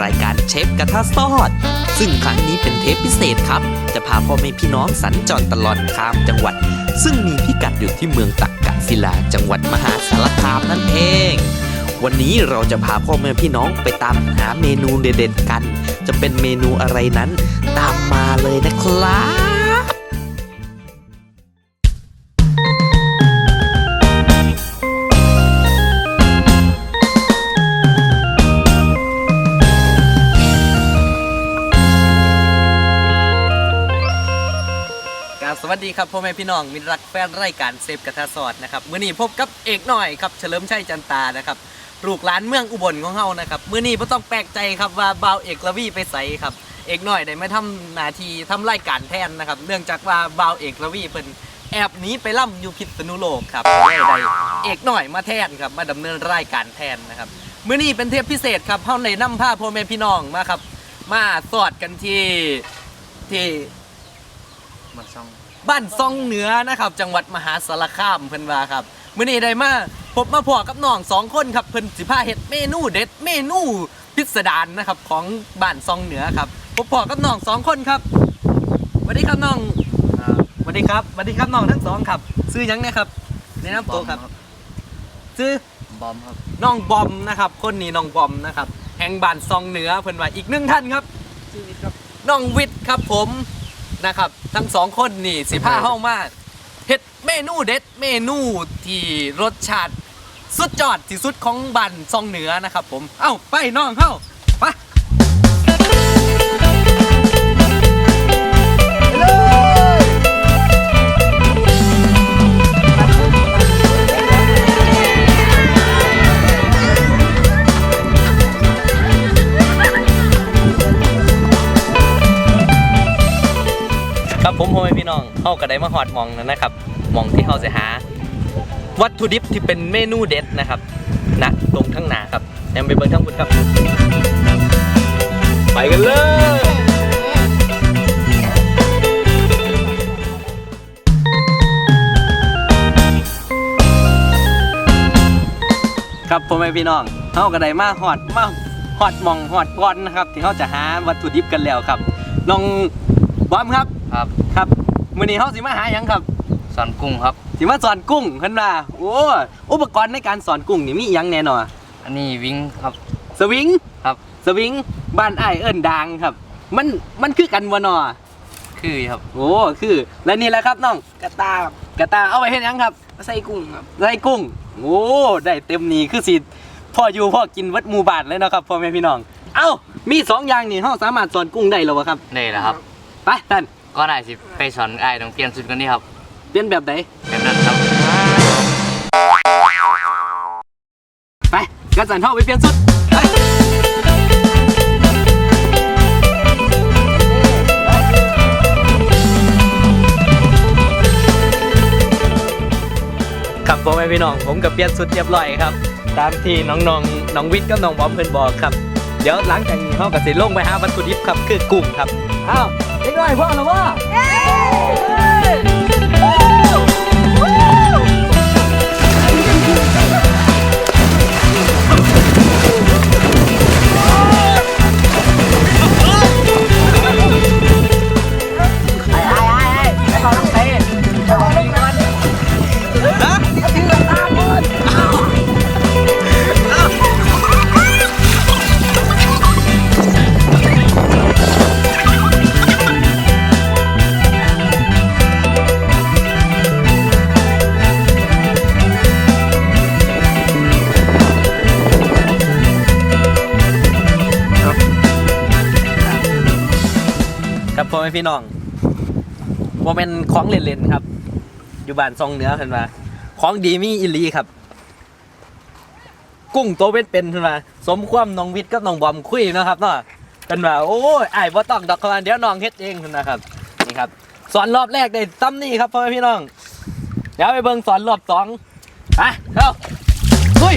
รายการเชฟกระทะซอด ซึ่งครั้งนี้เป็นเทปพิเศษครับ จะพาพ่อแม่พี่น้องสัญจรตลอดข้ามจังหวัด ซึ่งมีพิกัดอยู่ที่เมืองตักกะศิลาจังหวัดมหาสารคามนั่นเอง วันนี้เราจะพาพ่อแม่พี่น้องไปตามหาเมนูเด็ดๆกัน จะเป็นเมนูอะไรนั้น ตามมาเลยนะครับ ครับสวัสดีครับพ่อแม่พี่น้องมิตรรักแฟนรายการเซฟกระทะสอดนะครับมื้อนี้พบกับเอกหน่อยครับเฉลิมชัยจันตานะครับลูกหลานเมืองอุบลของเฮานะครับมื้อนี้บ่ต้องแปลกใจครับว่าบ่าวเอกละวีไปใสครับเอกหน่อยได้มาทำหน้าที่ทำรายการแทนนะครับเนื่องจากว่าบ่าวเอกละวีเพิ่นแอบหนีไปล่ำอยู่พิษณุโลกครับก็เลยได้เอกหน่อยมาแทนครับมาดำเนินรายการแทนนะครับมื้อนี้เป็นเทปพิเศษครับเฮาได้นำพาพ่อแม่พี่น้องมาครับมาสอดกันที่ที่มันซ่อง บ้านซองเหนือนะครับ จังหวัดมหาสารคามเพิ่นว่าครับมื้อนี้ได้มาพบมาพอกับน้องสองคนครับเพิ่นสิพาเฮ็ดเมนูเด็ดเมนูพิสดารนะครับของบ้านซองเหนือครับพบพอกับน้องสองคนครับสวัสดีครับน้องสวัสดีครับสวัสดีครับน้องทั้งสองครับชื่อหยังเนี่ยครับแนะนำตัวครับชื่อบอมครับน้องบอมนะครับ คนนี้น้องบอมนะครับ แห่งบ้านซองเหนือเพิ่นว่าอีกหนึ่งท่านครับชีวิตครับน้องวิทย์ครับผม นะครับ ทั้งสองคนนี่สิผ้าเข้ามาเฮ็ดเมนูเด็ดเมนูที่รสชาติสุดยอดที่สุดของบันซองเหนือนะครับผม เอ้าไปน้องเข้า ผมพ่อแม่พี่น้องเข้าก็ได้มาหอดมองนั้นนะครับมองที่เขาจะหา วัตถุดิบที่เป็นเมนูเด็ดนะครับนะตรงข้งหนาครับยังไปเบิ่งทั้งหมดครับ ไปกันเลยครับพ่อแม่พี่น้องเขาก็ได้มาหอดมาหอดมองหอดก้อนนะครับ ที่เขาจะหาวัตถุดิบกันแล้วครับน้องบอมครับ ครับครับมื้อนี้เขาสิมาหาหยังครับสอนกุ้งครับ สิมาสอนกุ้งขึ้นมาโอ้อุปกรณ์ในการสอนกุ้งนี่มีอิหยังแน่นอนอันนี้วิงครับ สวิงครับ สวิงบ้านอ้ายเอิ้นดางครับ มันมันคือกันบ่นอคือครับ โอ้คือและนี่แหละครับน้องกระตาครับกระตาเอาไว้เฮ็ดหยังครับ ใส่กุ้งครับ ไส้กุ้ง โอ้ได้เต็มนี่คือสิพ่ออยู่พ่อกินวัดหมู่บ้านเลยเนาะครับพ่อแม่พี่น้อง เอ้ามีสองอย่างนี่เฮาสามารถสอนกุ้งได้แล้วบ่ครับได้แล้วครับ ไปท่าน ก็ได้สิไปสอนไอ้ายต้องเปลี่ยนชุดกันนี่ครับเปลี่ยนแบบใดแบบนั้นครับ ไปกระสันเฮาไปเปลี่ยนสุดไปครับพ่อแม่พี่น้องผมกับเปลี่ยนสุดเรียบร้อยครับ ตามที่น้องๆน้องวิทย์กับน้องบอมเพิ่นบอกครับ เดี๋ยวหลังจากนี้เขาก็สิลงไปหาวัตถุดิบครับคือกุ้งครับอ้าว เด็กน้อยพ่อแล้วว่า พ่อแม่พี่น้องว่าเป็นของเล่นๆครับ อยู่บ้านซองเนื้อเห็นมาของดีมีอิลีครับ กุ้งโตเป็นเป็นเห็นมาสมความน้องวิทย์กับน้องบอมคุยนะครับเนาะเป็นว่าโอ้ยไอ้บ่ต้องดอกครับเดี๋ยวน้องเฮ็ดเองเห็นนะครับนี่ครับสอนรอบแรกได้ตั้มนี่ครับพ่อแม่พี่น้องเดี๋ยวไปเบิ่งสอนรอบสองไปเข้าคุย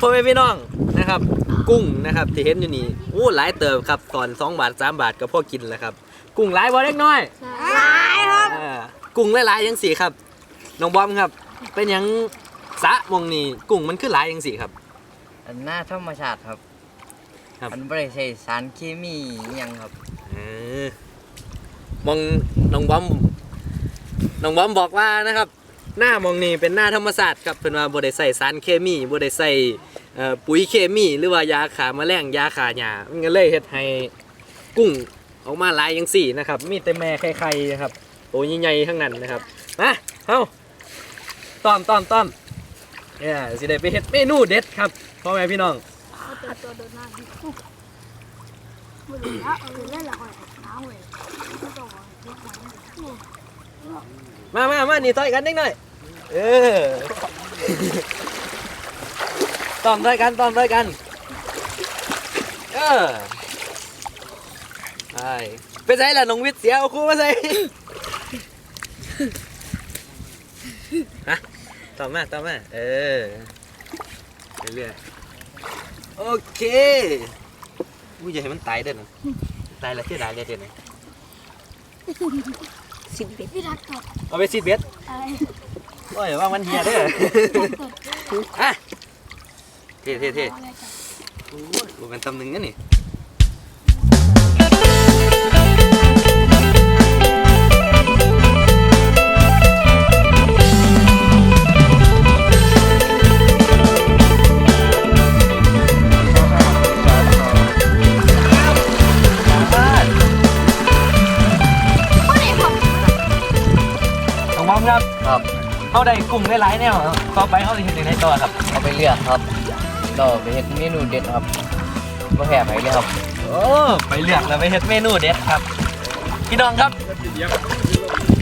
พ่อแม่พี่น้องนะครับ กุ้งนะครับที่เห็นอยู่นี่โอ้หลายเติบครับตอนสองบาทสามบาทก็พอกินแหล้วครับ กุ้งหลายบ่เล็กน้อยหลายครับอ่ากุ้งหลายๆยังสีครับน้องบอมครับ เป็นหยังสะมองนี่กุ้งมันคือหลายยังสีครับ อันหน้าธรรมชาติครับครับอันบริใช้สารเคมีอิหยังครับเออมองน้องบอมน้องบอมบอกว่านะครับ หน้ามองนี่เป็นหน้าธรรมศาสตร์ครับเป็นว่าบ่ได้ใส่สารเคมีบ่ได้ใส่เอ่อปุ๋ยเคมีหรือว่ายาฆ่าแมลงยาฆ่าหญ้ามันก็เลยเฮ็ดให้กุ้งออกมาหลายจังสี่นะครับ มีแต่แม่ไข่ๆนะครับตัวใหญ่ๆทั้งนั้นนะครับมาเฮาต้อมต้อมต้อมเนี่ยสิได้ไปเฮ็ดเมนูเด็ดครับพ่อแม่พี่น้องตัวโดนน้าดิไม่รู้ล้วเอาเล่นละครน้าเว้ยไม่ต้องเอามามามานี่ต่อยกันนิดหน่อย เออตอมต่อยกันตอมต่อยกัน เออไอ้ไปใส่ละน้องวิทย์เสียเอาครูมาใส่ฮะตอมมาตอมมาเออเรื่อยๆโอเคอุ้ยอย่าให้มันตายเด้อนะตายแล้วเสียดายเลยเดี๋ยวนี้สิบเอ็ดพี่รักกับเอาไปซีดเบ็ดอะไร โอ้ยว่ามันเฮียเด้ออะเท่เท่เท่อะไรกับโอ้ยบ่เป็นตำหนึ่งนะนี่น้ เขาได้กลุ่มได้หลายแนวต่อไปเขาจะเห็นในตัวครับเอาไปเลือกครับเราไปเฮ็ดเมนูเด็ดครับบ่แพ้ไผเลยครับโอ้ไปเลือกแล้วไปเฮ็ดเมนูเด็ดครับ พี่น้องครับ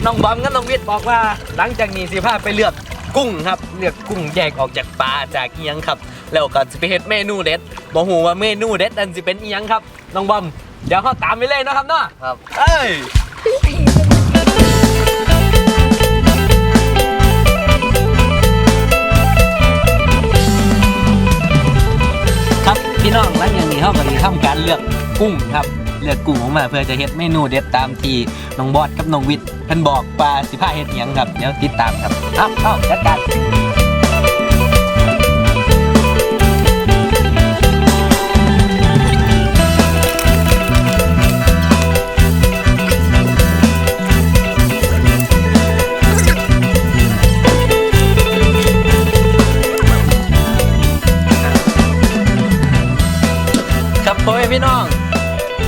น้องบอมกับน้องวิทย์บอกว่า หลังจากนี้สิพาไปเลือกกุ้งครับเลือกกุ้งแยกออกจากปลาจากเอียงครับ แล้วก็จะไปเฮ็ดเมนูเด็ดบอกหูว่าเมนูเด็ดนั่นสิเป็นเอียงครับน้องบอมเดี๋ยวเขาตามไปเลยนะครับเนาะครับเอ้ย พี่น้องหลังอย่างนี้เขาก็จะทำการเลือกกุ้งครับเลือกกุ้งออกมาเพื่อจะเฮ็ดเมนูเด็ดตามที่น้องบอสกับน้องวิทย์ท่านบอกปลาสิพาเฮ็ดหยังครับเดี๋ยวติดตามครับเอ้าเข้าจัดการ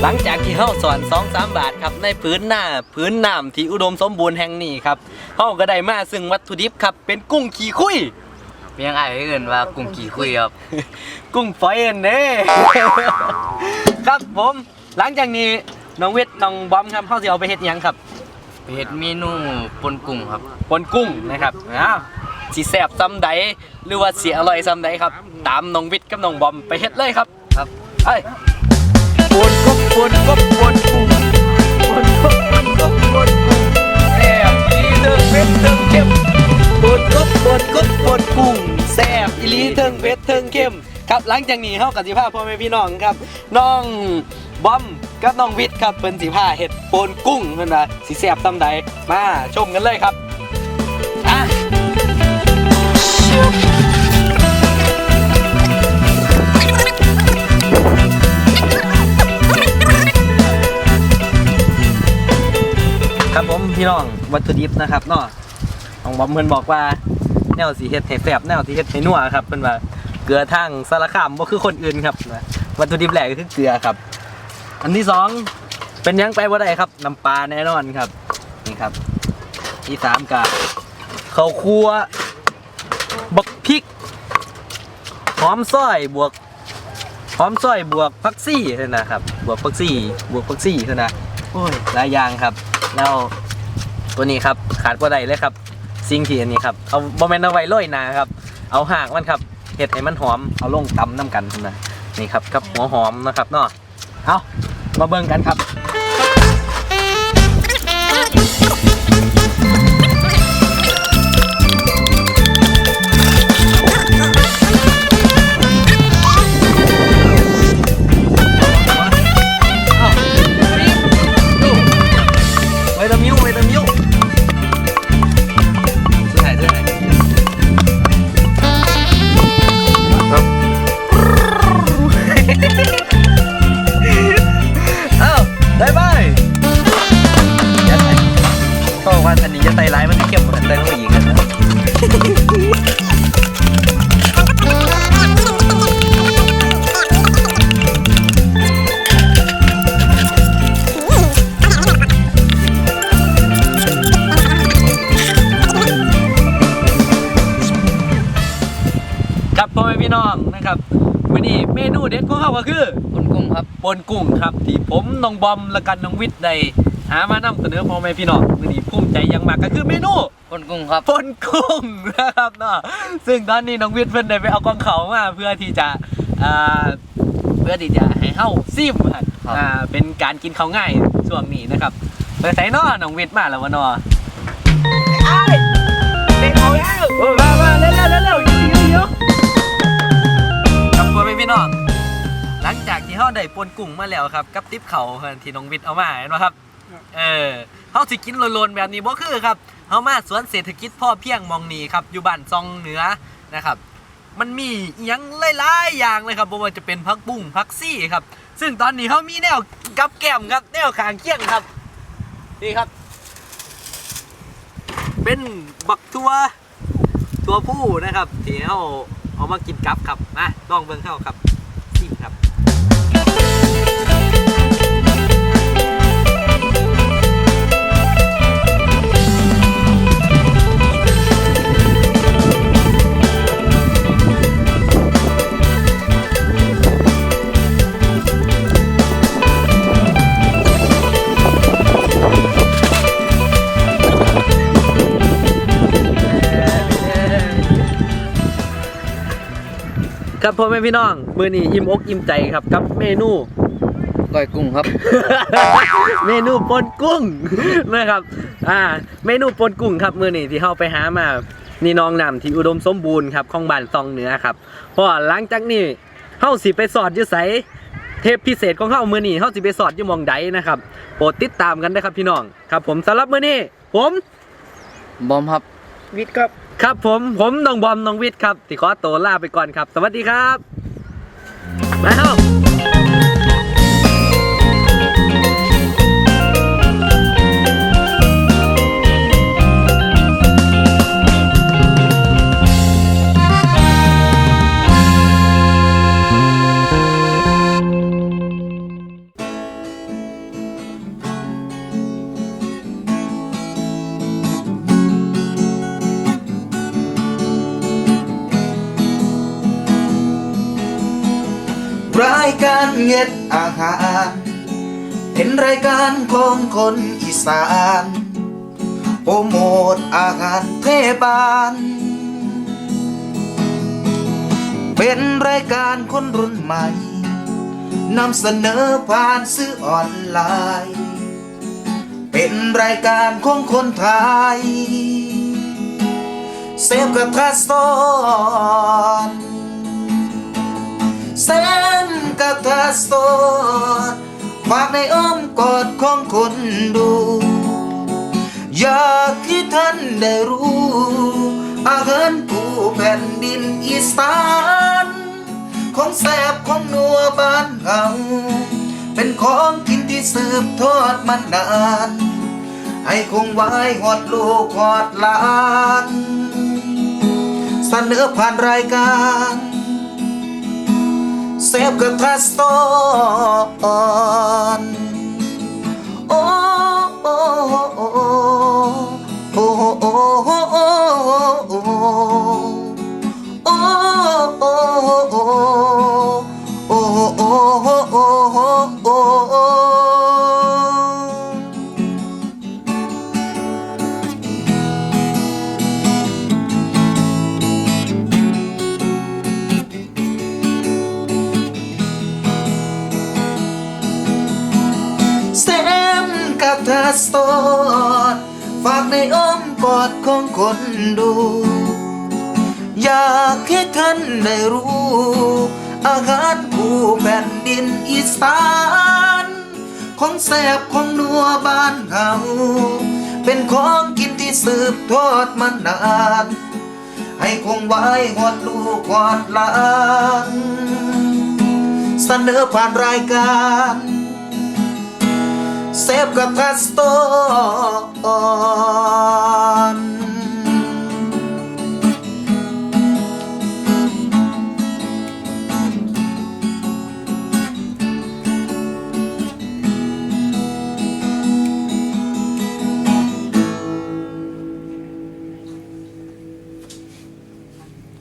หลังจากที่เฮาสอน2 3บาทครับในพื้นหน้าพื้นน้ำที่อุดมสมบูรณ์แห่งนี้ครับเฮาก็ได้มาซึ่งวัตถุดิบครับเป็นกุ้งขี้คุยเพียงอ้ายเอิ้นว่ากุ้งกี่คุยครับ กุ้งฝอยเอ็นเด้ ครับผมหลังจากนี้น้องเวทน้องบอมครับเขาจะเอาไปเฮ็ดหยังครับไปเฮ็ดเมนูปนกุ้งครับ ปนกุ้งนะครับอ้าวสิแซ่บซ้ำใดหรือว่าสิอร่อยซ้ำใดครับ ตามน้องวิทย์กับน้องบอมไปเฮ็ดเลยครับครับไปป นกบปนกบปนกุ้งปนกบปนกบปนกุ้งแซ่บอีเทิงเผ็ดเทิงเข้มปนกบปนกบปนกุ้งแซ่บอีลีเทิงเผ็ดเทิงเข้มครับหลังจากนี้เฮากับสิพาพ่อแม่พี่น้องครับ น้องบอมกับน้องวิทย์ครับเป็นสิพาเห็ดโปนกุ้งเพิ่นว่าสิแซบซ้ำใดมาชมกันเลยครับ พี่น้องวัตถุดิบนะครับเนาะน้องบอมเพิ่นบอกว่าแนวสีเฮ็ดให้แซ่บแนวสีเฮ็ดให้นัวครับเพิ่นว่าเกลือทางสารคามบ่คือคนอื่นครับวัตถุดิบแรกก็คือเกลือครับ อันที่สองเป็นหยังไปบ่ได้ครับน้ำปลาแน่นอนครับนี่ครับ ที่สามกะข้าวคั่วบักพริกหอมซอยบวกหอมซอยบวกผักซี่เท่านะครับบวกผักซี่บวกผักซี่เท่านะโอ้ยหลายอย่างครับแล้ว ตัวนี้ครับขาดบ่ได้เลยครับสิ่งที่อันนี้ครับเอาบ่แม่นเอาไว้โรยหนาครับเอาหากมันครับเห็ดให้มันหอมเอาลงตำน้ำกันนะนี่ครับกับหัวหอมนะครับเนาะเอามาเบิ่งกันครับครับ บปนกุ้งครับ ที่ผมน้องบอมและกันน้องวิทย์ได้หามานำเสนอพ่อแม่พี่น้องวันนี้ภูมิใจอยังมากก็คือเมนูคนกุ้งครับปนกุ้งนะครับเนาะซึ่งตอนนี้น้องวิทย์เพิ่นได้ไปเอากองเขามาเพื่อที่จะอ่าเพื่อที่จะให้เฮาซิมครับครับอ่าเป็นการกินข้าวง่ายช่วงนี้นะครับไปใส่นอน้องวิทย์มาแล้ววะเนาะไอ้เด็กเขาแล้วโอ้มามาเร็วเร็วเร็วเร็วเดี๋ยวเดี๋ยวครับพ่อแม่พี่น้องหลังจากที่ เขาได้ปนกุ้งมาแล้วครับ กับติ๊บเขาเพิ่นที่น้องวิทย์เอามาเห็นไหมครับ เออเขาสิกินโลนๆแบบนี้บ่คือครับเขามาสวนเศรษฐกิจพ่อเพียงมองนีครับ อยู่บ้านซองเหนือนะครับ มันมีอิหยังหลายๆอย่างเลยครับบ่ว่าจะเป็นพักบุ้งพักซี่ครับ ซึ่งตอนนี้เขามีแนวกับแก้มครับ แนวขางเคียงครับ นี่ครับ เป็นบักทัวตัวผู้นะครับที่เขาเอามากินกับครับมาลองเบิ่งเข้าครับ ครับพ่อแม่พี่น้องมือนี้อิ่มอกอิ่มใจครับกับเมนูก้อยกุ้งครับ เมนูปนกุ้งนะครับอ่าเมนูปนกุ้งครับมือนี้ที่เฮาไปหามานี่น้องนำที่อุดมสมบูรณ์ครับของบ้านซองเหนือครับเพราะว่าหลังจากนี้เฮาสิไปสอดอยู่ไสเทปพิเศษของเฮามือนี้เฮาสิไปสอดอยู่หมองใดนะครับโปรดติดตามกันนะครับพี่น้องครับ ผมสำหรับมือนี้ผมบอมครับวิทย์ครับ ครับผมผมน้องบอมน้องวิทย์ครับที่ขอตัวลาไปก่อนครับ สวัสดีครับมาเายการเฮ็ดอาหาร เป็นรายการของคนอีสานโปรโมทอาหารเทบานเป็นรายการคนรุ่นใหม่นำเสนอผ่านสื่อออนไลน์ เป็นรายการของคนไทย เซฟกระทะสอน แสนกระทะสดฝากในอ้อมกอดของคนดู อยากให้ท่านได้รู้ อาหารผู้แผ่นดินอีสานของแสบของนัวบ้านเฮาเป็นของกินที่สืบทอดมานาน ให้คงไว้หอดลูกหอดหลาน เสนอผ่านรายการ Sebkatras noon Oh สอด ฝากในอ้อมกอดของคนดู อยากให้ท่านได้รู้ อาหารผู้แผ่นดินอีสานของแสบของนัวบ้านเฮาเป็นของกินที่สืบทอดมานาน ให้คงไว้หอดลูกหอดหลานเสนอผ่านรายการ Sevkat kaston